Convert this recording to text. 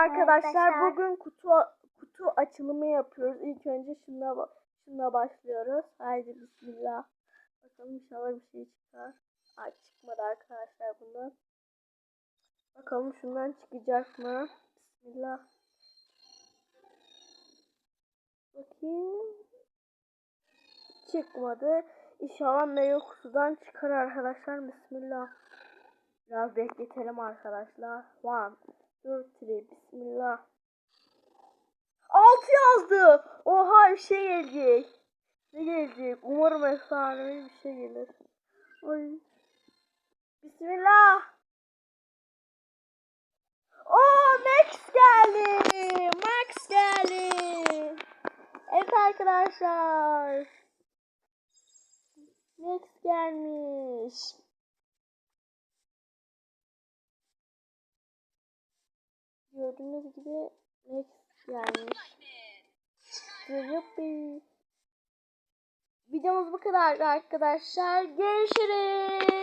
Arkadaşlar bugün kutu kutu açılımı yapıyoruz. İlk önce şunla ba- şunla başlıyoruz. Haydi bismillah. Bakalım inşallah bir şey çıkar. Ay çıkmadı arkadaşlar bundan. Bakalım şundan çıkacak mı? Bismillah. Bakayım. Çıkmadı. İnşallah meyve kutudan çıkar arkadaşlar. Bismillah. Biraz bekletelim arkadaşlar. One, three. Bismillah. Altı yazdı. Oha bir şey gelecek. Ne gelecek? Umarım efsanevi bir şey gelir. Ay. Bismillah. Oo Max geldi. Max geldi. Evet arkadaşlar. Max gelmiş. Gördüğünüz gibi Max gelmiş. Videomuz bu kadar arkadaşlar. Görüşürüz.